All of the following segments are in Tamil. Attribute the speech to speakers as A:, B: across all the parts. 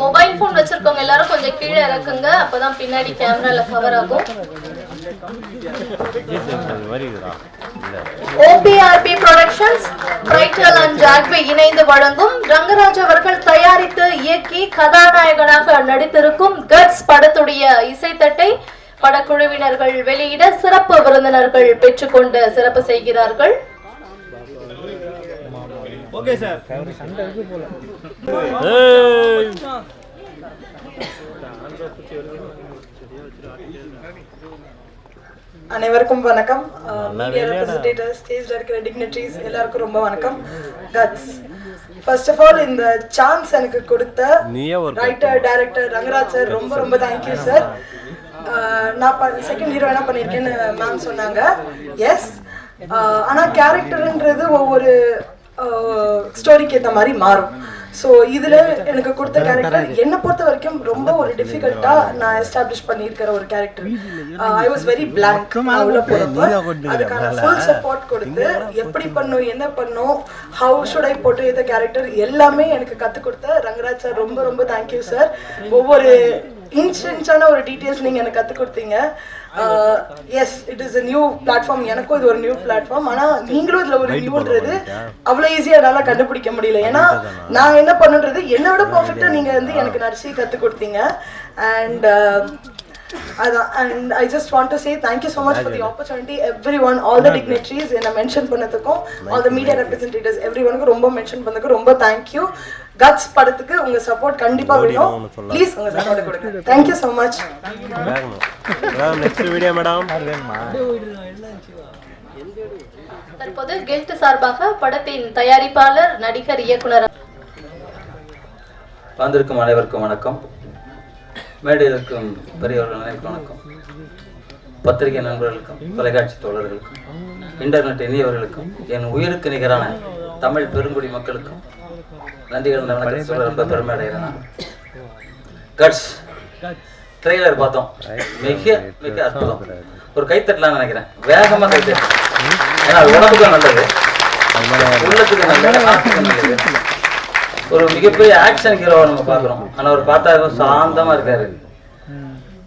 A: மொபைல் போன் வச்சிருக்கவங்க எல்லாரும் கொஞ்சம் கீழே இறக்குங்க அப்பதான் பின்னாடி கேமரால கவர் ஆகும். ஓபிஆர்பி புரொடக்ஷன்ஸ் பிரைட்டல் அண்ட் ஜாக்வி இணைந்து வழங்கும் ரங்கராஜ் அவர்கள் தயாரித்து இயக்கி கதாநாயகனாக நடித்திருக்கும் கட்ஸ் படத்துடைய இசைத்தட்டை படக்குழுவினர்கள் வெளியிட சிறப்பு விருந்தினர்கள் பெற்றுக்கொண்டு சிறப்பு செய்கிறார்கள்.
B: ஓகே சார்
C: அனைவருக்கும் வணக்கம்.
D: நல்லா
C: மீடியா
D: வேலையாடா.
C: ரெப்ரஸன்டேட்டிவ் ஸ்டேஜ்ல இருக்கிற டிக்னிட்டரிஸ் எல்லாருக்கும் ரொம்ப வணக்கம். கட்ஸ் ஃபர்ஸ்ட் ஆஃப் ஆல் இந்த சான்ஸ் எனக்கு கொடுத்த ரைட்டர் டைரக்டர் ரங்கராஜ் சார் ரொம்ப ரொம்ப தேங்க்யூ சார் நான் செகண்ட் ஹீரோயினா பண்ணியிருக்கேன்னு மேம் சொன்னாங்க. எஸ் ஆனா கேரக்டர்ன்றது ஒவ்வொரு ஸ்டோரிக்கு ஏற்ற மாதிரி மாறும். ஸோ இதுல எனக்கு கொடுத்த கேரக்டர் என்னை பொறுத்த வரைக்கும் ரொம்ப ஒரு டிஃபிகல்ட்டா நான் எஸ்டாப்ளிஷ் பண்ணியிருக்கிற ஒரு character I was very blank உள்ள போறப்ப அதுக்கான ஃபுல் சப்போர்ட் கொடுத்து எப்படி பண்ணும் என்ன பண்ணும் ஹவு ஷுட் ஐ போட்டு இந்த கேரக்டர் எல்லாமே எனக்கு கற்றுக் கொடுத்த ரங்கராஜ் சார் ரொம்ப ரொம்ப தேங்க்யூ சார் ஒவ்வொரு இன்ச் இன்ச்சான ஒரு டீட்டெயில்ஸ் நீங்கள் எனக்கு கற்றுக் கொடுத்தீங்க. Yes it is new platform எனக்கும் இது ஒரு நியூ பிளாட்ஃபார்ம் ஆனால் நீங்களும் இதில் ஒரு நியூன்றது அவ்வளோ ஈஸியாக என்னால் கண்டுபிடிக்க முடியல. ஏன்னா நான் என்ன பண்ணுன்றது என்னை விட பர்ஃபெக்டாக நீங்கள் வந்து எனக்கு நடிச்சு கற்றுக் கொடுத்தீங்க. அண்ட் அதான். And I just want to say thank you so much for the opportunity every one all the dignitaries என்னை mention பண்ணதுக்கும் all the media representatives every ஒனுக்கு ரொம்ப மென்ஷன் பண்ணதுக்கு ரொம்ப தேங்க்யூ கட்ஸ் படத்துக்கு உங்க சப்போர்ட் கண்டிப்பா வேணும். ப்ளீஸ் உங்க சப்போர்ட் கொடுங்க. Thank you so much
D: madam next video madam
A: தற்போது கில்ட் சார்பாக படத்தின் தயாரிப்பாளர் நடிகர் இயக்குனர்.
E: வந்திருக்கும் அனைவருக்கும் வணக்கம். மேடையில் இருக்கும் பெரியவர்கள் அனைவருக்கும் வணக்கம். பத்திரிகை நண்பர்களுக்கும் தொலைக்காட்சி தோழர்களுக்கும் இன்டர்நெட் இனியவர்களுக்கும் என் உயிருக்கு நிகரான தமிழ் பெருங்குடி மக்களுக்கும் வணக்கம் சொல்ல ரொம்ப பெருமை அடைகிறேன் நான். கட்ஸ் ட்ரெய்லர் பார்த்தோம். மிக மிக அற்புதம். ஒரு கைத்தட்டலாம்னு நினைக்கிறேன். வேகமா கைத்தட்டு. ஏன்னா அது உடம்புக்கும் நல்லது. உள்ளத்துக்கு நல்லது. ஒரு மிகப்பெரிய ஆக்ஷன் ஹீரோவை நம்ம பார்க்குறோம். ஆனா அவர் பார்த்தா சாந்தமா இருக்காரு.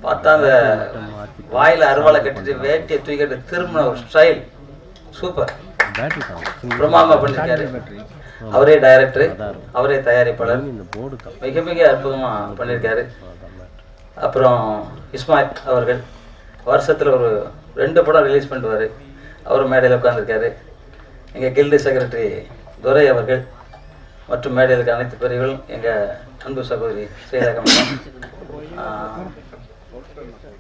E: பார்த்தா அந்த வாயில அருவாளை கட்டிட்டு வேட்டியை தூக்கிட்டு திரும்பின ஒரு ஸ்டைல் சூப்பர் பிரமாமா பண்ணிருக்காரு அவரே டைரக்டர் அவரே தயாரிப்பாளர். மிக மிக அற்புதமா பண்ணியிருக்காரு. அப்புறம் இஸ்மாயில் அவர்கள் வருஷத்துல ஒரு ரெண்டு படம் ரிலீஸ் பண்ணுவார் அவர் மேடையில் உட்காந்துருக்காரு எங்கள் கில்டு செக்ரட்டரி துரை அவர்கள் மற்றும் மேடையில் இருக்க அனைத்து பிரிவுகளும் எங்கள் அன்பு சகோதரி ஸ்ரீரகம்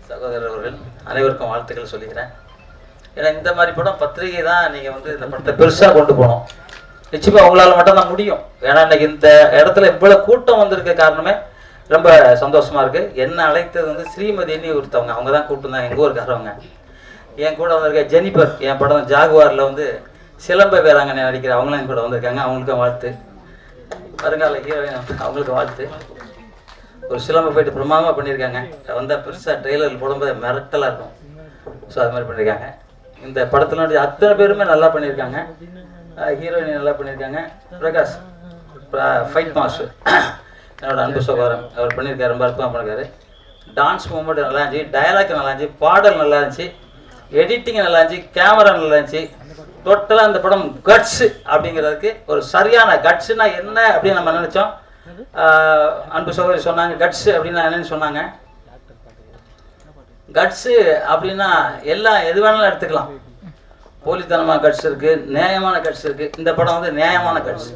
E: சகோதரர் அவர்கள் அனைவருக்கும் வாழ்த்துக்கள் சொல்லிக்கிறேன். ஏன்னா இந்த மாதிரி படம் பத்திரிகை தான் நீங்கள் வந்து இந்த படத்தை பெருசாக கொண்டு போகணும். நிச்சயமா உங்களால் மட்டும்தான் முடியும். ஏன்னா இன்னைக்கு இந்த இடத்துல இவ்வளவு கூட்டம் வந்திருக்க காரணமே ரொம்ப சந்தோஷமா இருக்கு. என்ன அழைத்தது வந்து ஸ்ரீமதினி ஒருத்தவங்க. அவங்க தான் கூட்டம் தான் எங்க ஊருக்காரவங்க என் கூட வந்திருக்க ஜெனிபர் என் படம் ஜாகுவார்ல வந்து சிலம்ப வீராங்கனை நடிக்கிற அவங்களும் என் கூட வந்திருக்காங்க. அவங்களுக்கும் வாழ்த்து. வருங்கால ஹீரோயின் அவங்களுக்கு வாழ்த்து. ஒரு சிலம்ப போயிட்டு பிரமாதமா பண்ணியிருக்காங்க. வந்தா பெருசா ட்ரெய்லர் போடும்போது மிரட்டலா இருக்கும். ஸோ அது மாதிரி பண்ணியிருக்காங்க. இந்த படத்துல நடிச்ச அத்தனை பேருமே நல்லா பண்ணியிருக்காங்க. ஹீரோயின் நல்லா பண்ணியிருக்காங்க. பிரகாஷ் ஃபைட் மாஸ்டர் என்னோட அன்பு சகோதரன் அவர் பண்ணியிருக்காரு ரொம்ப அற்புதமாக பண்ணிருக்காரு டான்ஸ் மூமெண்ட் நல்லா இருந்துச்சு டயலாக் நல்லா இருந்துச்சு பாடல் நல்லா இருந்துச்சு எடிட்டிங் நல்லா இருந்துச்சு கேமரா நல்லா இருந்துச்சு. டோட்டலாக அந்த படம் கட்ஸ் அப்படிங்கிறதுக்கு ஒரு சரியான கட்ஸ்னா என்ன அப்படின்னு நம்ம நினைச்சோம். அன்பு சகோதரி சொன்னாங்க கட்ஸ் அப்படின்னா என்னன்னு சொன்னாங்க. கட்ஸு அப்படின்னா எல்லாம் எது வேணாலும் எடுத்துக்கலாம். போலித்தனமான கட்ஸ் இருக்கு நியாயமான கட்ஸ் இருக்கு. இந்த படம் வந்து நியாயமான கட்ஸ்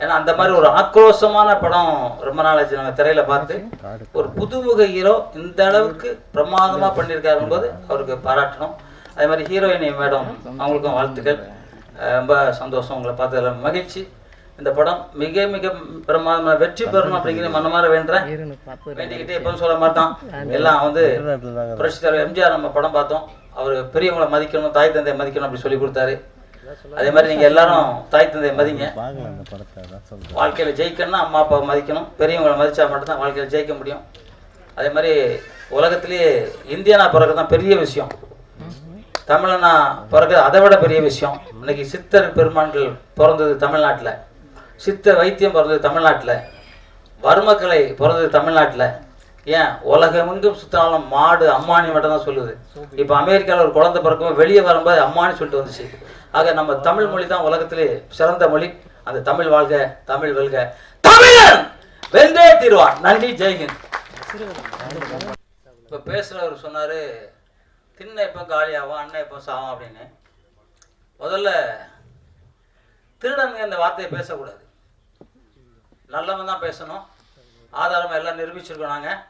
E: ஏன்னா அந்த மாதிரி ஒரு ஆக்ரோஷமான படம் ரொம்ப நாளாச்சு நம்ம திரையில பார்த்து ஒரு புதுமுக ஹீரோ இந்த அளவுக்கு பிரமாதமா பண்ணியிருக்காருன்னு போது அவருக்கு பாராட்டணும். அதே மாதிரி ஹீரோயினி மேடம் அவங்களுக்கும் வாழ்த்துக்கள். ரொம்ப சந்தோஷம். உங்களை பார்த்ததுல மகிழ்ச்சி. இந்த படம் மிக மிக பிரமாதமான வெற்றி பெறணும் அப்படிங்கிற மனமாற வேண்டுறேன். வேண்டிக்கிட்டே எப்பவும் சொல்ல மாட்டான் எல்லாம் வந்து புரட்சி தலைவர் எம்ஜிஆர் நம்ம படம் பார்த்தோம். அவர் பெரியவங்களை மதிக்கணும் தாய் தந்தையை மதிக்கணும் அப்படி சொல்லி கொடுத்தாரு. அதே மாதிரி நீங்க எல்லாரும் தாய் தந்தையை மதிங்க. வாழ்க்கையில ஜெயிக்கணும்னா அம்மா அப்பாவை மதிக்கணும். பெரியவங்களை மதிச்சா மட்டும்தான் வாழ்க்கையில ஜெயிக்க முடியும். அதே மாதிரி உலகத்திலேயே இந்தியனா பிறகு தான் பெரிய விஷயம். தமிழனா பிறகு அதை விட பெரிய விஷயம். இன்னைக்கு சித்தர் பெருமான்கள் பிறந்தது தமிழ்நாட்டில். சித்த வைத்தியம் பிறந்தது தமிழ்நாட்டில். வர்மக்கலை பிறந்தது தமிழ்நாட்டில். ஏன்? உலகமெங்கும் சுத்தினாலும் மாடு அம்மானி மட்டும் தான் சொல்லுது. இப்போ அமெரிக்காவில் ஒரு குழந்தை பிறக்கும் வெளியே வரும்போது அம்மானு சொல்லிட்டு வந்துச்சு. ஆக நம்ம தமிழ் மொழி தான் உலகத்திலே சிறந்த மொழி. அந்த தமிழ் வாழ்க தமிழ் வெல்க. தமிழன்! வெந்தே தீர்வான். நன்றி ஜெய்ஹிந்த் இப்போ பேசுகிறவர் சொன்னார் திண்ணை எப்போ காலியாகும் அண்ணன் எப்போ சாகும்? அப்படின்னு. முதல்ல திருடனுங்க இந்த வார்த்தையை பேசக்கூடாது. நல்லவன் தான் பேசணும். ஆதாரமாக எல்லாம் நிரூபிச்சிருக்கோம் நாங்கள்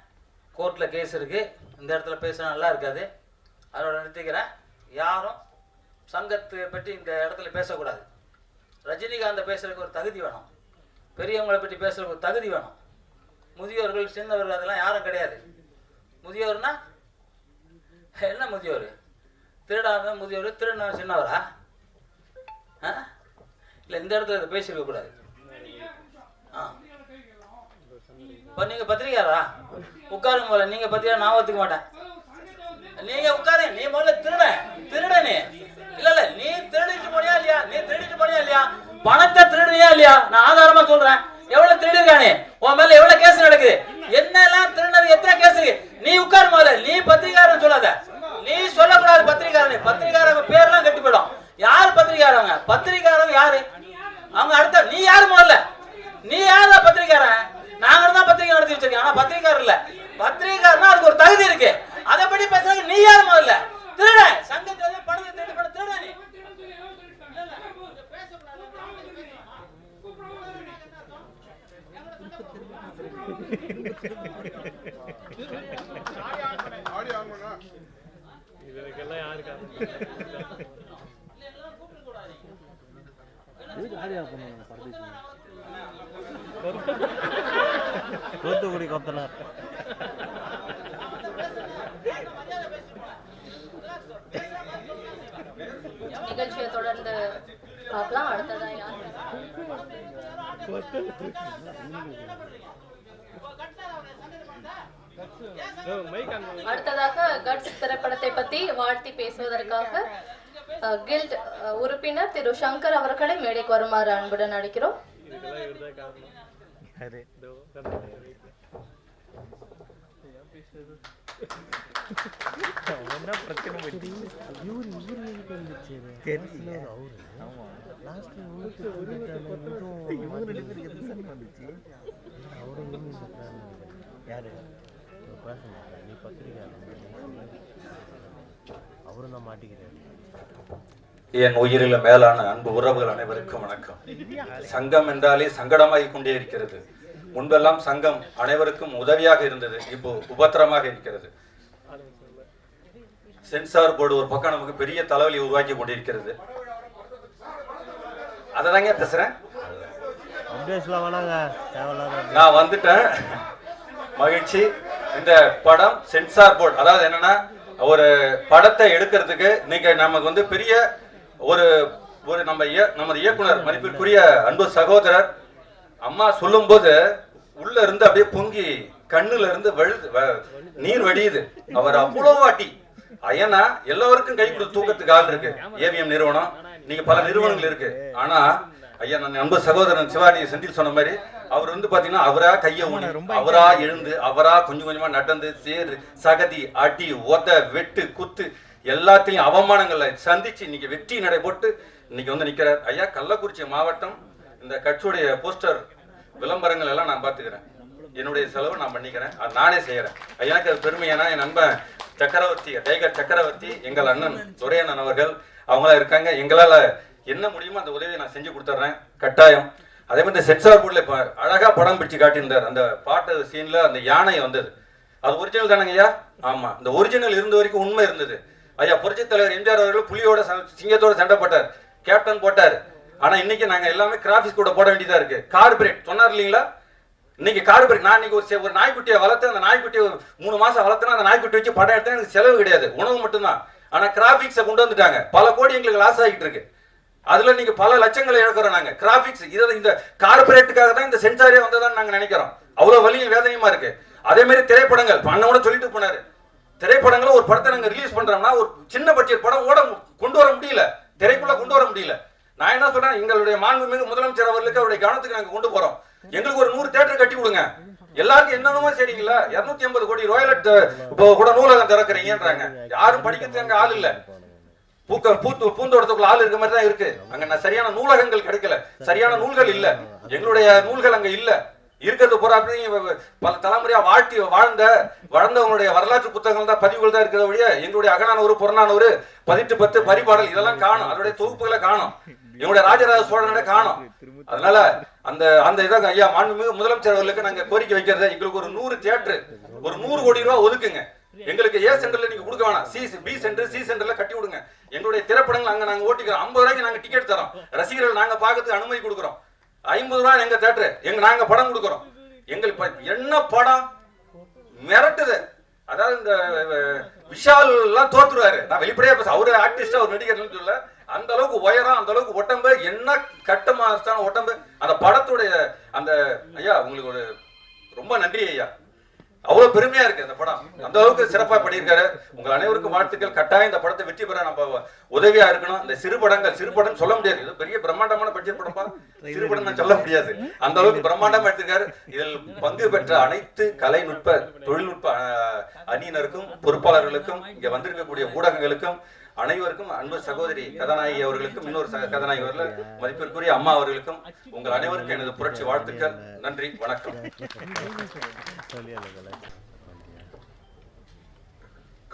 E: கோர்ட்டில் கேஸ் இருக்குது இந்த இடத்துல பேசினா நல்லா இருக்காது. அதோட நிறுத்திக்கிறேன். யாரும் சங்கத்தை பற்றி இந்த இடத்துல பேசக்கூடாது. ரஜினிகாந்தை பேசுறதுக்கு ஒரு தகுதி வேணும். பெரியவங்களை பற்றி பேசுறதுக்கு ஒரு தகுதி வேணும். முதியோர்கள் சின்னவர்கள் அதெல்லாம் யாரும் கிடையாது. முதியோர்னா என்ன முதியோர்? திருடாத முதியோர் திருடன் சின்னவரா? ஆ? இல்லை இந்த இடத்துல இதை பேசியிருக்கக்கூடாது. இப்போ நீங்கள் பத்திரிக்கையாரா உட்காருங்க முதல்ல நீங்கள் பத்திரிக்கை நான் ஒத்துக்க மாட்டேன். நீங்க உட்காரு நீ முதல்ல திருட. திருட நீ. இல்ல இல்ல. நீ திருடிட்டு போனியா இல்லையா? நீ திருடிட்டு போனியா இல்லையா? பணத்தை திருடுனியா இல்லையா? நான் ஆதாரமா சொல்றேன். எவ்வளவு திருடுறானே உன் மேல எவ்வளவு கேஸ் நடக்குது? என்னெல்லாம் திருடினது? எத்தனை கேஸ் நீ உட்காரு முதல்ல. நீ பத்திரிகாரன் சொல்லாத. நீ சொல்லக்கூடாது பத்திரிகாரன் பத்திரிகாரங்க பேர்லாம் கெட்டு போயிடும். யார் பத்திரிகாரங்க பத்திரிகாரங்க யாரு? அவங்க அடுத்த நீ யாரு முதல்ல? நீ யாரா பத்திரிகாரன் நாங்க தான் பத்திரிகை நடத்தி வச்சிருக்கேன் ஆனா பத்திரிகாரர் இல்ல பத்திரிகாரனா அதுக்கு ஒரு தகுதி இருக்கு. அதை படி பேசுறதுக்கு நீ யாரு முதல்ல? திருட. சங்கத்துல வந்து பணத்தை திருடி பண்ண திருட நீ.
D: தூத்துக்குடி கொத்தனார்.
A: நிகழ்ச்சியை தொடர்ந்து பார்க்கலாம். அடுத்ததா யார்? அடுத்ததாக கட்ஸ் திரைப்படத்தை பத்தி வாழ்த்தி பேசுவதற்காக கில்ட் உறுப்பினர் திரு சங்கர் அவர்களை மேடைக்கு வருமாறு அன்புடன் அழைக்கிறோம்.
D: இவர் நீ பத்திரிக்கை அவரும் தான் மாட்டிக்கிறாரு
B: என் உயிரில மேலான அன்பு உறவுகள் அனைவருக்கும் வணக்கம். சங்கம் என்றாலே சங்கடமாகிக் கொண்டே இருக்கிறது. முன்பெல்லாம் சங்கம் அனைவருக்கும் உதவியாக இருந்தது இப்போ உபத்திரமாக இருக்கிறது. சென்சார் போர்டு ஒரு பக்கம் நமக்கு பெரிய தலைவலி உருவாக்கி கொண்டிருக்கிறது. பேசுறேன்?
D: அப்டேட்ஸ்லாம் வேணாங்க தேவையில்லாத
B: நான் வந்துட்டேன். மகிழ்ச்சி. இந்த படம் சென்சார் போர்டு அதாவது என்னன்னா ஒரு படத்தை எடுக்கிறதுக்கு நீங்க நமக்கு வந்து பெரிய ஒரு ஒரு நம்ம நமது இயக்குனர் மதிப்பிற்குரிய அன்பு சகோதரர் அம்மா சொல்லும்போது உள்ள இருந்து அப்படியே பொங்கி கண்ணுல இருந்து வழுது நீர் வடியுது. அவர் அவ்வளோ வாட்டி. ஐயனா எல்லாருக்கும் கை கொடுத்து தூக்கத்துக்கு ஆள் இருக்கு. ஏவிஎம் நிறுவனம் நீங்க பல நிறுவனங்கள் இருக்கு. ஆனா ஐயா நான் அன்பு சகோதரன் சிவாஜி செந்தில் சொன்ன மாதிரி அவர் வந்து பாத்தீங்கன்னா அவரா கையை ஊனி அவரா எழுந்து அவரா கொஞ்சம் கொஞ்சமா நடந்து சேரு சகதி அடி உத வெட்டு குத்து எல்லாத்தையும் அவமானங்களை சந்திச்சு இன்னைக்கு வெற்றி நடை போட்டு இன்னைக்கு வந்து நிக்கிறார். ஐயா கள்ளக்குறிச்சி மாவட்டம் இந்த கட்சியுடைய போஸ்டர் விளம்பரங்கள் எல்லாம் நான் பார்த்துக்கிறேன். என்னுடைய செலவு நான் பண்ணிக்கிறேன். அது நானே செய்கிறேன் எனக்கு அது பெருமையானா என் நண்பன் சக்கரவர்த்தி டைகர் சக்கரவர்த்தி எங்கள் அண்ணன் துரையண்ணன் அவர்கள் அவங்களா இருக்காங்க. எங்களால் என்ன முடியுமோ அந்த உதவியை நான் செஞ்சு கொடுத்துட்றேன். கட்டாயம். அதே மாதிரி இந்த சென்சார் போர்டில் இப்போ அழகாக படம் பிடிச்சு காட்டியிருந்தார். அந்த பாட்டு சீனில் அந்த யானை வந்தது. அது ஒரிஜினல் தானங்க ஐயா? ஆமாம் இந்த ஒரிஜினல் இருந்த வரைக்கும் உண்மை இருந்தது. ஐயா புரட்சித் தலைவர் எம்ஜிஆர் அவர்கள் புலியோட சிங்கத்தோட சண்டை போட்டார். கேப்டன் போட்டார். ஆனா இன்னைக்கு நாங்க எல்லாமே கிராஃபிக்ஸ் கூட போட வேண்டியதா இருக்கு. கார்பரேட் சொன்னார் இல்லைங்களா? இன்னைக்கு கார்பரேட் நான் இன்னைக்கு ஒரு செ- ஒரு நாய்க்குட்டியை வளர்த்து அந்த நாய்க்குட்டியை மூணு மாசம் வளர்த்தேன்னா அந்த நாய்க்குட்டி வச்சு படம் எடுத்தா எனக்கு செலவு கிடையாது. உணவு மட்டும்தான். ஆனா கிராஃபிக்ஸை கொண்டு வந்துட்டாங்க. பல கோடி எங்களுக்கு லாஸ் ஆகிட்டு இருக்கு. அதுல நீங்க பல லட்சங்களை இழக்கிறோம் நாங்க. கிராபிக்ஸ் இதை இந்த கார்பரேட்டுக்காக தான் இந்த சென்சாரே வந்ததான் நாங்க நினைக்கிறோம். அவ்வளவு வலியும் வேதனையுமா இருக்கு. அதே மாதிரி திரைப்படங்கள். இப்ப அண்ணன் கூட சொல்லிட்டு போனாரு. திரைப்படங்களை ஒரு படத்தை நாங்க ரிலீஸ் பண்றோம்னா ஒரு சின்ன பட்ஜெட் படம் ஓட கொண்டு வர முடியல. திரைக்குள்ள கொண்டு வர முடியல. நான் என்ன சொல்றேன்? எங்களுடைய மாண்புமிகு முதலமைச்சர் அவர்களுக்கு அவருடைய கவனத்துக்கு நாங்க கொண்டு போறோம். எங்களுக்கு ஒரு நூறு தேட்டர் கட்டி கொடுங்க. எல்லாருக்கும் என்னென்னமோ சரிங்களா? இருநூத்தி ஐம்பது கோடி ரோயலட் இப்போ கூட நூலகம் திறக்கிறீங்கன்றாங்க. யாரும் படிக்கிறதுக்கு அங்க ஆள் இல்ல. பூக்க பூத்து பூந்தோட்டத்துக்குள்ள ஆள் இருக்க மாதிரி தான் இருக்கு. அங்க நான் சரியான நூலகங்கள் கிடைக்கல. சரியான நூல்கள் இல்ல. எங்களுடைய நூல்கள் அங்க இல்ல. இருக்கிறது பூரா அப்படி பல தலைமுறையா வாழ்த்தி வாழ்ந்த வளர்ந்தவங்களுடைய வரலாற்று புத்தகங்கள் தான் பதிவுகள் தான் இருக்கிற வழியா எங்களுடைய அகனானவர் புறநானவர் பதிட்டு பத்து பரிபாடல் இதெல்லாம் காணும். அதனுடைய தொகுப்புகளை காணும். எங்களுடைய ராஜராஜ சோழனோட காணும். அதனால அந்த அந்த இதாக ஐயா மாண்புமிகு முதலமைச்சர் அவர்களுக்கு நாங்க கோரிக்கை வைக்கிறது எங்களுக்கு ஒரு நூறு தியேட்டர் ஒரு நூறு கோடி ரூபாய் ஒதுக்குங்க. எங்களுக்கு ஏ சென்டர்ல நீங்க கொடுக்க வேணாம். சி பி சென்டர் சி சென்டர்ல கட்டி விடுங்க. எங்களுடைய திரைப்படங்கள் அங்க நாங்க ஓட்டிக்கிறோம். ஐம்பது ரூபாய்க்கு நாங்க டிக்கெட் தரோம். ரசிகர்கள் நாங்க பாக்கிறதுக்கு அனுமதி கொடுக்குறோம். ஐம்பது ரூபாய் எங்க தேட்டர் எங்க நாங்க படம் கொடுக்குறோம். எங்களுக்கு என்ன படம்? மிரட்டுது. அதாவது இந்த விஷால் எல்லாம் தோத்துருவாரு. நான் வெளிப்படையா பேச அவரு ஆர்டிஸ்டா ஒரு நடிகர்னு சொல்ல அந்த அளவுக்கு உயரம் அந்த அளவுக்கு உடம்பு என்ன கட்டமா இருக்கான உடம்பு அந்த படத்துடைய அந்த ஐயா உங்களுக்கு ஒரு ரொம்ப நன்றி ஐயா. அவ்வளவு பெருமையா இருக்கு அந்த படம். அந்த அளவுக்கு சிறப்பா பண்ணியிருக்காரு. உங்கள் அனைவருக்கும் வாழ்த்துக்கள். கட்டாயம் இந்த படத்தை வெற்றி பெற நம்ம உதவியா இருக்கணும். இந்த சிறு படங்கள் சிறு படம் சொல்ல முடியாது. இது பெரிய பிரம்மாண்டமான பட்ஜெட் படமா சிறு படம் சொல்ல முடியாது. அந்த அளவுக்கு பிரம்மாண்டமா எடுத்திருக்காரு. இதில் பங்கு பெற்ற அனைத்து கலைநுட்ப தொழில்நுட்ப அஹ், அணியினருக்கும் பொறுப்பாளர்களுக்கும் இங்க வந்திருக்கக்கூடிய ஊடகங்களுக்கும் அனைவருக்கும் அன்பு சகோதரி கதாநாயகி அவர்களுக்கும் இன்னொரு கதாநாயகி அவர்கள் மதிப்பிற்குரிய அம்மா அவர்களுக்கும் உங்கள் அனைவருக்கும் எனது புரட்சி வாழ்த்துக்கள். நன்றி வணக்கம்.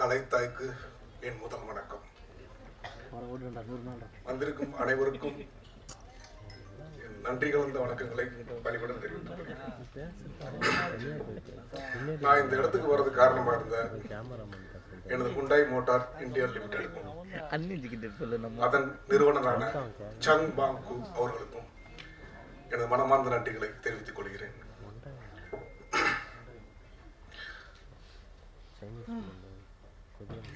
F: கலைத்தாய்க்கு என் முதல் வணக்கம். வந்திருக்கும் அனைவருக்கும் நன்றி கலந்த வணக்கங்களை பணிபுடன் தெரிவித்துக் கொள்கிறேன். நான் இந்த இடத்துக்கு வர்றது காரணமா இருந்த எனது குண்டாய் மோட்டார் இந்தியா லிமிடெடுக்கும் அதன் நிறுவனரான சங் பாங்கு அவர்களுக்கும் எனது மனமார்ந்த நன்றிகளை தெரிவித்துக் கொள்கிறேன்.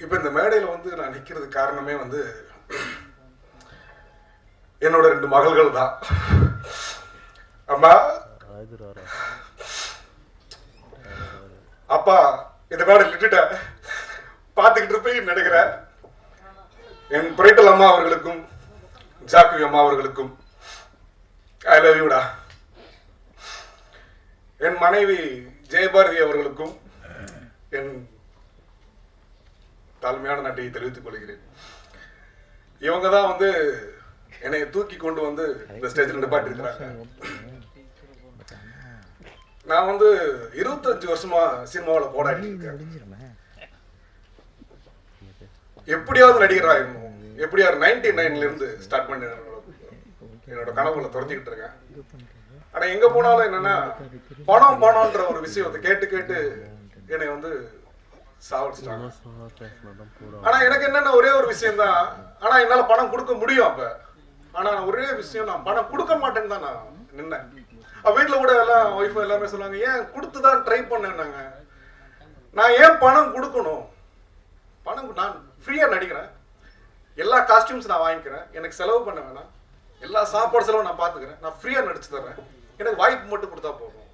F: இப்ப இந்த மேடையில வந்து நான் நிக்கிறது காரணமே வந்து என்னோட ரெண்டு மகள்கள் தான். அம்மா அப்பா இந்த மேடை விட்டுட்ட பார்த்துக்கிட்டு இருப்பேன் நினைக்கிறேன் என் பிரைட்டல் அம்மா அவர்களுக்கும் ஜாக்கி அம்மா அவர்களுக்கும் ஐ லவ் யூடா என் மனைவி ஜெயபாரதி அவர்களுக்கும் என் தாழ்மையான நட்டையை தெரிவித்துக் கொள்கிறேன். இவங்க தான் வந்து என்னை தூக்கி கொண்டு வந்து இந்த ஸ்டேஜில் நிப்பாட்டிருக்கிறாங்க நான் வந்து இருபத்தஞ்சு வருஷமா சினிமாவில் போராடி இருக்கேன். எப்படியாவது நடிகர் ஆயிடணும் எப்படியாவது நைன்டி நைன்ல இருந்து ஸ்டார்ட் பண்ணி என்னோட- கனவுல துறந்துக்கிட்டு இருக்கேன். ஆனா எங்க போனாலும் என்னன்னா பணம் பணம்ன்ற ஒரு விஷயத்தை கேட்டு கேட்டு என்னை வந்து சாவடிச்சிட்டாங்க.
D: ஆனால்
F: ஆனா எனக்கு என்னென்ன ஒரே ஒரு விஷயம் தான் ஆனா என்னால பணம் கொடுக்க முடியும் அப்ப. ஆனா நான் ஒரே விஷயம் நான் பணம் கொடுக்க மாட்டேன்னு தான் நான் நின்னேன். அப்ப வீட்டுல கூட எல்லாம் ஒய்ஃப் எல்லாமே சொல்லுவாங்க ஏன் கொடுத்து தான் ட்ரை பண்ணேன்னாங்க. நான் ஏன் பணம் கொடுக்கணும்? பணம் நான் ஃப்ரீயா நடிக்கிறேன். எல்லா காஸ்டியூம்ஸ் நான் வாங்கிக்கிறேன். எனக்கு செலவு பண்ண வேணாம். எல்லா சாப்பாடு செலவும் நான் பாத்துக்கிறேன். நான் ஃப்ரீயா நடிச்சு தர்றேன். எனக்கு வாய்ப்பு மட்டும் கொடுத்தா போதும்.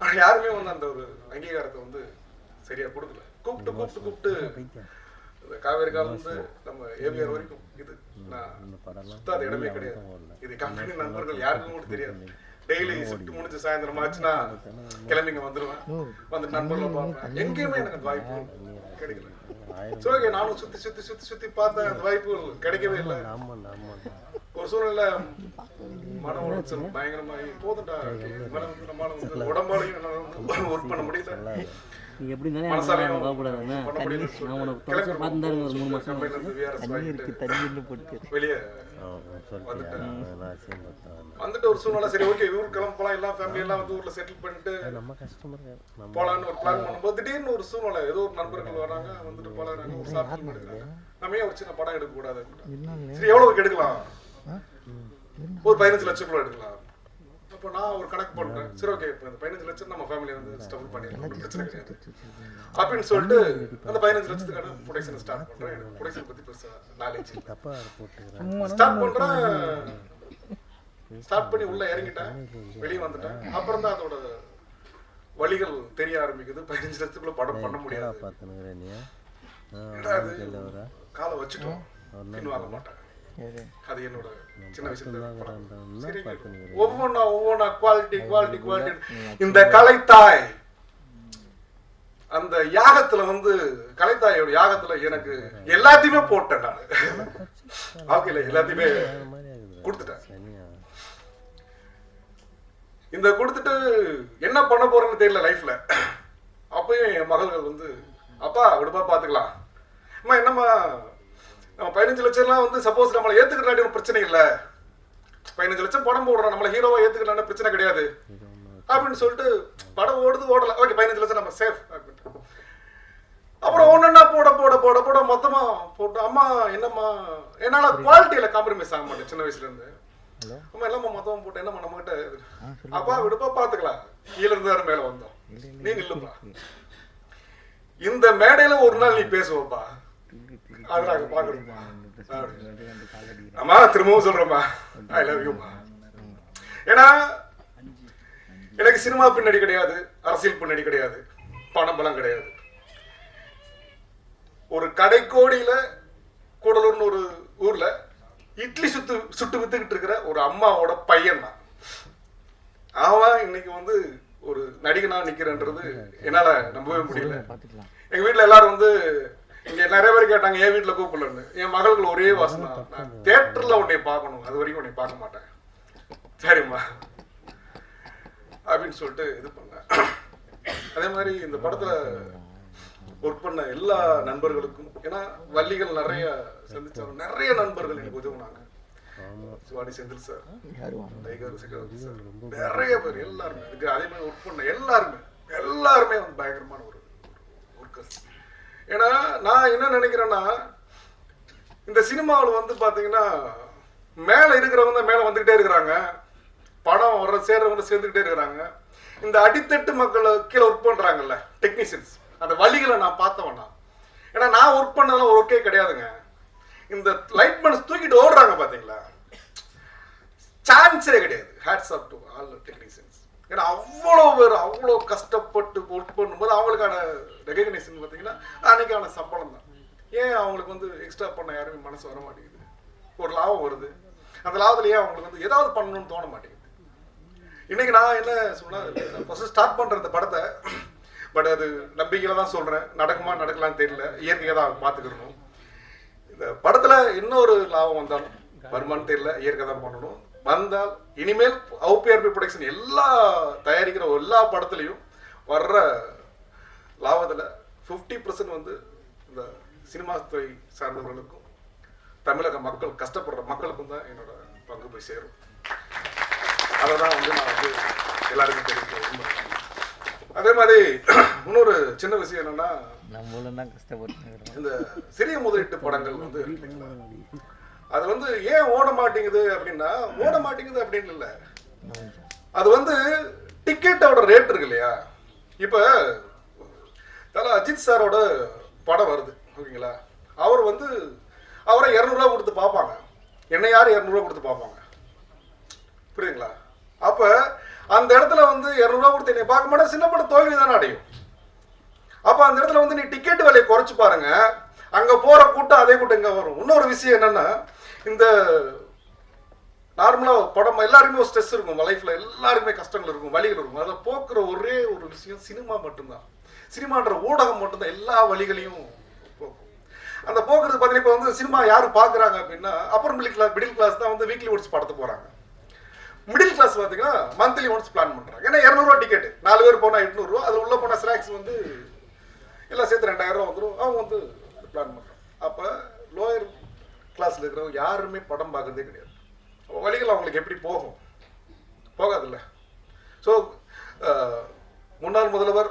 F: ஆனா யாருமே வந்து அந்த ஒரு அங்கீகாரத்தை வந்து சரியா கொடுக்கல. கூப்பிட்டு கூப்பிட்டு கூப்பிட்டு இந்த காவேரி காலம் வந்து நம்ம ஏவிஆர் வரைக்கும் இது. நான் சுத்தாத இடமே கிடையாது. இது கம்பெனி நண்பர்கள் யாருக்கும் கூட தெரியாது. டெய்லி ஷிஃப்ட் முடிஞ்சு சாயந்தரம் ஆச்சுன்னா கிளம்பிங்க வந்துருவேன். வந்து நண்பர்களை பார்ப்பேன். எங்கேயுமே எனக்கு அந்த வாய்ப்பு கிடைக்கல. சரி நானும் சுத்தி சுத்தி சுத்தி சுத்தி பார்த்தேன். அந்த வாய்ப்பு கிடைக்கவே இல்லை. ஒரு சூழ்நிலை மன உளைச்சல் பயங்கரமாகி போதும்டா மேல வந்து நம்மளால வந்து உடம்பாலையும் ஒர்க் பண்ண முடியல.
G: நீ எப்படி இருந்தாலும் தண்ணி நான் உனக்கு தொடர்ச்சி பார்த்துருங்க ஒரு மூணு
F: இருந்து VRS வாங்கிட்டு
G: தண்ணி போட்டு
F: வெளியே வந்துட்டு ஒரு சூழ்நிலை சரி ஓகே ஊர் கிளம்பலாம் எல்லாம் ஃபேமிலி எல்லாம் வந்து ஊர்ல செட்டில் பண்ணிட்டு
D: நம்ம கஸ்டமர்
F: போலான்னு ஒரு பிளான் பண்ணும்போது திடீர்னு ஒரு சூழ்நிலை ஏதோ ஒரு நண்பர்கள் வராங்க வந்துட்டு போலாங்க ஒரு நம்ம ஏன் ஒரு சின்ன படம் எடுக்க கூடாது சரி எவ்வளவுக்கு எடுக்கலாம்? ஒரு பதினஞ்சு லட்சம் கூட எடுக்கலாம். அப்போ நான் ஒரு கணக்கு பண்றேன் சரி ஓகே இப்போ இந்த பதினஞ்சு லட்சம் நம்ம ஃபேமிலி வந்து ஸ்டபுள் பண்ணிடலாம். பிரச்சனை கிடையாது. அப்படின்னு சொல்லிட்டு அந்த பதினஞ்சு லட்சத்துக்கான ப்ரொடக்ஷன் ஸ்டார்ட் பண்றேன். எனக்கு ப்ரொடக்ஷன் பத்தி பெருசா நாலேஜ் ஸ்டார்ட் பண்றேன். ஸ்டார்ட் பண்ணி உள்ள இறங்கிட்டேன். வெளியே வந்துட்டேன். அப்புறம் தான் அதோட வழிகள் தெரிய ஆரம்பிக்குது. பதினஞ்சு லட்சத்துக்குள்ள படம் பண்ண முடியாது. காலை வச்சுட்டோம். பின்வாங்க மாட்டேன் அது என்னோட சின்ன வயசுல ஒவ்வொன்றா ஒவ்வொன்றா குவாலிட்டி குவாலிட்டி குவாலிட்டி இந்த கலைத்தாய். அந்த யாகத்துல வந்து கலைத்தாயோட யாகத்துல எனக்கு எல்லாத்தையுமே போட்டேன் நான். வாழ்க்கையில எல்லாத்தையுமே கொடுத்துட்டேன். இந்த கொடுத்துட்டு என்ன பண்ண போறேன்னு தெரியல லைஃப்ல அப்பயும் என் மகள்கள் வந்து அப்பா விடுப்பா பாத்துக்கலாம். அம்மா என்னம்மா பதினஞ்சு லட்சம்லாம் வந்து சப்போஸ் நம்மளை ஏத்துக்கிறாடி ஒரு பிரச்சனை இல்ல. பதினஞ்சு லட்சம் படம் போடுறோம் நம்மளை ஹீரோவா ஏத்துக்கிறான பிரச்சனை கிடையாது. அப்படின்னு சொல்லிட்டு படம் ஓடுது ஓடல. ஓகே பதினஞ்சு லட்சம் நம்ம சேஃப் அப்புறம் ஒன்னொன்னா போட போட போட போட மொத்தமா போட்டு அம்மா என்னம்மா என்னால குவாலிட்டியில காம்ப்ரமைஸ் ஆக மாட்டேன் சின்ன வயசுல இருந்து. அம்மா எல்லாமே மொத்தமா போட்டு என்னம்மா நம்ம கிட்ட அப்பா விடுப்பா பாத்துக்கலாம். கீழ இருந்தாரு மேல வந்தோம். நீ நில்லுப்பா. இந்த மேடையில ஒரு நாள் நீ பேசுவப்பா. அது நாங்க அம்மா திரும்பவும் சொல்றேம்மா. ஐ லவ் யூமா ஏன்னா எனக்கு சினிமா பின்னாடி கிடையாது அரசியல் பின்னாடி கிடையாது பணம் பலம் கிடையாது. ஒரு கடைக்கோடியில கூடலூர்னு ஒரு ஊர்ல இட்லி சுத்து சுட்டு வித்துக்கிட்டு இருக்கிற ஒரு அம்மாவோட பையன் தான் அவன் இன்னைக்கு வந்து ஒரு நடிகனா நிக்கிறன்றது என்னால நம்பவே முடியல. எங்க வீட்ல எல்லாரும் வந்து இங்க நிறைய பேர் கேட்டாங்க என் வீட்டுல கூப்பிடலன்னு. என் மகள்கள் ஒரே வாசனை. நான் தியேட்டர்ல உன்னை பார்க்கணும். அது வரைக்கும் உன்னை பார்க்க மாட்டேன். சரிம்மா. அப்படின்னு சொல்லிட்டு இது பண்ணேன். அதே மாதிரி இந்த படத்துல ஒர்க் பண்ண எல்லா நண்பர்களுக்கும் ஏன்னா வள்ளிகள் நிறைய சந்திச்சாங்க நிறைய நண்பர்கள் எனக்கு உதவுனாங்க. சிவாடி Senthil sir Tiger Chakravarthy sir. நிறைய பேர் எல்லாருமே. அதே மாதிரி ஒர்க் பண்ண எல்லாருமே. எல்லாருமே வந்து ஒர்க்கர்ஸ் ஏன்னா நான் என்ன நினைக்கிறேன்னா இந்த சினிமாவில் வந்து பார்த்தீங்கன்னா மேலே இருக்கிறவங்க தான் மேலே வந்துக்கிட்டே இருக்கிறாங்க. பணம் வர்ற சேர்றவங்க சேர்ந்துக்கிட்டே இருக்கிறாங்க. இந்த அடித்தட்டு மக்கள் கீழே ஒர்க் பண்ணுறாங்கல்ல டெக்னீஷியன்ஸ் அந்த வழிகளை நான் பார்த்தவனா ஏன்னா நான் ஒர்க் பண்ணதெல்லாம் ஒர்க்கே கிடையாதுங்க. இந்த லைட் மன்ஸ் தூக்கிட்டு ஓடுறாங்க பார்த்தீங்களா சான்ஸே கிடையாது. Hats off to all technicians ஏன்னா அவ்வளோ பேர் அவ்வளோ கஷ்டப்பட்டு ஒர்க் பண்ணும்போது அவங்களுக்கான ரெகக்னேஷன் பார்த்தீங்கன்னா அன்னைக்கான சம்பளம் தான். ஏன் அவங்களுக்கு வந்து எக்ஸ்ட்ரா பண்ண யாருமே மனசு வர மாட்டேங்குது? ஒரு லாபம் வருது. அந்த லாபத்துல அவங்களுக்கு வந்து ஏதாவது பண்ணணும்னு தோண மாட்டேங்குது. இன்னைக்கு நான் என்ன சொன்னா ஃபஸ்ட்டு ஸ்டார்ட் பண்ற இந்த படத்தை பட் அது நம்பிக்கையில தான் சொல்றேன். நடக்குமா நடக்கலாம்னு தெரியல. இயற்கையை தான் பார்த்துக்கணும். இந்த படத்துல இன்னொரு லாபம் வந்தாலும் வருமானு தெரியல இயற்கை தான் பண்ணணும். வந்தால் இனிமேல் அவுபிஆர்பி ப்ரொடக்ஷன் எல்லா தயாரிக்கிற எல்லா படத்துலையும் வர்ற லாபத்துல ஃபிஃப்டி பர்சன்ட் வந்து இந்த சினிமா துறை சார்ந்தவர்களுக்கும் தமிழக மக்கள் கஷ்டப்படுற மக்களுக்கும் தான் என்னோட பங்கு போய் சேரும் அதை தான் வந்து நான் வந்து எல்லாருக்கும் தெரிவிக்க அதே மாதிரி இன்னொரு சின்ன விஷயம் என்னன்னா இந்த சிறிய முதலீட்டு படங்கள் வந்து? அது வந்து ஏன் ஓட மாட்டேங்குது அப்படின்னா ஓட மாட்டேங்குது அப்படின்னு இல்ல. அது வந்து டிக்கெட்டோட ரேட் இருக்கு இல்லையா? இப்ப தல அஜித் சாரோட படம் வருது ஓகேங்களா? அவர் வந்து அவரை இரநூறுவா கொடுத்து பார்ப்பாங்க. என்ன யார் இரநூறுவா கொடுத்து பார்ப்பாங்க? புரியுதுங்களா? அப்ப அந்த இடத்துல வந்து இரநூறுவா கொடுத்து என்னை பார்க்க மாட்டேன். சின்ன படம் தோல்வி தானே அடையும். அப்ப அந்த இடத்துல வந்து நீ டிக்கெட் விலையை குறைச்சு பாருங்க. அங்க போற கூட்டம் அதே கூட்டம் இங்க வரும். இன்னொரு விஷயம் என்னன்னா இந்த நார்மலா படம் எல்லாருமே ஒரு ஸ்ட்ரெஸ் இருக்கும். லைஃப்ல எல்லாருக்குமே கஷ்டங்கள் இருக்கும் வழிகள் இருக்கும். அதை போக்குற ஒரே ஒரு விஷயம் சினிமா மட்டும்தான். சினிமான்ற ஊடகம் மட்டும்தான் எல்லா வழிகளையும் போக்கும். அந்த போக்குறது பார்த்தீங்கன்னா இப்போ வந்து சினிமா யார் பார்க்குறாங்க அப்படின்னா upper middle class middle class தான் வந்து வீக்லி ஒன்ஸ் படத்துக்கு போகிறாங்க மிடில் கிளாஸ் பார்த்தீங்கன்னா மந்த்லி ஒன்ஸ் பிளான் பண்ணுறாங்க ஏன்னா இரநூறுவா டிக்கெட் நாலு பேர் போனால் எட்நூறுவா அதில் உள்ளே போனால் ஸ்நாக்ஸ் வந்து எல்லாம் சேர்த்து ரெண்டாயிரம் ரூபா வந்துடும் அவங்க வந்து பிளான் பண்ணுறாங்க அப்போ லோயர் கிளாஸில் இருக்கிறவங்க யாருமே படம் பார்க்கறதே கிடையாது. வழிகள் அவங்களுக்கு எப்படி போகும்? போகாதுல்ல. ஸோ முன்னாள் முதல்வர்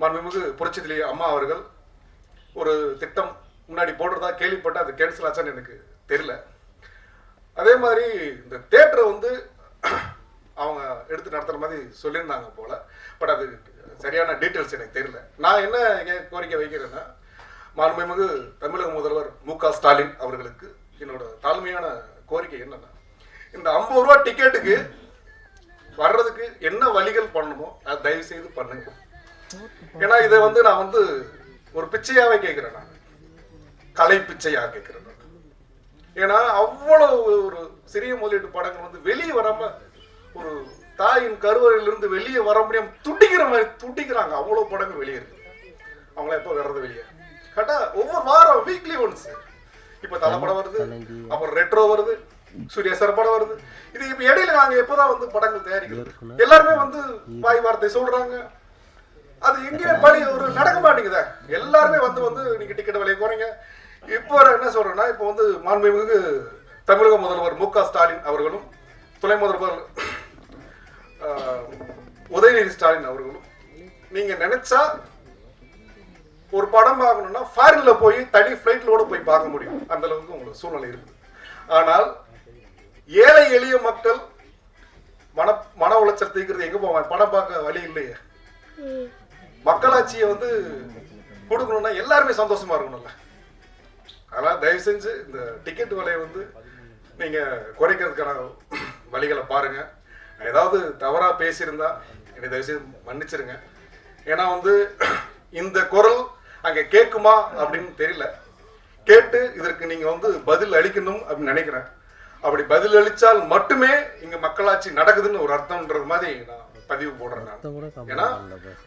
F: மாண்புமிகு புரட்சித்திலே அம்மா அவர்கள் ஒரு திட்டம் முன்னாடி போடுறதா கேள்விப்பட்ட அது கேன்சல் ஆச்சான்னு எனக்கு தெரியல. அதே மாதிரி இந்த தேட்டரை வந்து அவங்க எடுத்து நடத்துகிற மாதிரி சொல்லியிருந்தாங்க போல. பட் அது சரியான டீட்டெயில்ஸ் எனக்கு தெரியல. நான் என்ன கோரிக்கை வைக்கிறேன்னா மாண்புமிகு தமிழக முதல்வர் மு க ஸ்டாலின் அவர்களுக்கு என்னோட தாழ்மையான கோரிக்கை என்னன்னா இந்த ஐம்பது ரூபா டிக்கெட்டுக்கு வர்றதுக்கு என்ன வழிகள் பண்ணணுமோ அதை தயவு செய்து பண்ணுங்க. ஏன்னா இதை வந்து நான் வந்து ஒரு பிச்சையாவே கேட்கிறேன் நான். கலை பிச்சையாக கேட்கிறேன் ஏன்னா அவ்வளவு ஒரு சிறிய முதலீட்டு படங்கள் வந்து வெளியே வராம ஒரு தாயின் கருவறையிலிருந்து வெளியே வர முடியாம துடிக்கிற மாதிரி துடிக்கிறாங்க. அவ்வளவு படங்கள் வெளியே இருக்கு. அவங்கள எப்போ வர்றது வெளியே? கரெக்டா ஒவ்வொரு வாரம் வீக்லி ஒன்ஸ் இப்ப தலை படம் வருது அப்புறம் ரெட்ரோ வருது சூர்யா சார் படம் வருது. இது இப்ப இடையில நாங்க எப்பதான் வந்து படங்கள் தயாரிக்கிறது எல்லாருமே வந்து வாய் வார்த்தை சொல்றாங்க. அது எங்கேயுமே படி ஒரு நடக்க மாட்டேங்குதே. எல்லாருமே வந்து வந்து நீங்க டிக்கெட் விலையை குறைங்க. இப்போ என்ன சொல்றேன்னா இப்போ வந்து மாண்புமிகு தமிழக முதல்வர் மு க ஸ்டாலின் அவர்களும் துணை முதல்வர் உதயநிதி ஸ்டாலின் அவர்களும் நீங்க நினைச்சா ஒரு படம் பார்க்கணும்னா ஃபாரின்ல போய் தனி ஃபிளைட்லோட போய் பார்க்க முடியும். அந்த அளவுக்கு உங்களுக்கு சூழ்நிலை இருக்கு ஆனால் ஏழை எளிய மக்கள் மன மன உளைச்சல் தீக்கிறது எங்க போவாங்க? படம் பார்க்க வழி இல்லையே. மக்களாட்சியை வந்து கொடுக்கணும்னா எல்லாருமே சந்தோஷமா இருக்கணும்ல. அதனால தயவு செஞ்சு இந்த டிக்கெட் விலையை வந்து நீங்க குறைக்கிறதுக்கான வழிகளை பாருங்க. ஏதாவது தவறா பேசியிருந்தா என்னை தயவு செய்து மன்னிச்சிருங்க. ஏன்னா வந்து இந்த குரல் அங்க கேட்குமா அப்படின்னு தெரியல. கேட்டு இதற்கு நீங்க வந்து பதில் அளிக்கணும் அப்படின்னு நினைக்கிறேன். அப்படி பதில் அளிச்சால் மட்டுமே இங்க மக்களாட்சி நடக்குதுன்னு ஒரு அர்த்தம்ன்றது மாதிரி நான் பதிவு போடுறேன் நான். ஏன்னா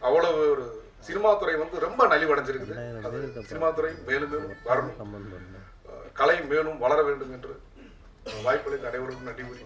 F: அவ்வளவு ஒரு சினிமா துறை வந்து ரொம்ப நலிவடைஞ்சிருக்குது. அது சினிமா துறை மேலும் மேலும் வரணும். கலை மேலும் வளர வேண்டும் என்று வாய்ப்புகளை அனைவருக்கும் நன்றி கூறி.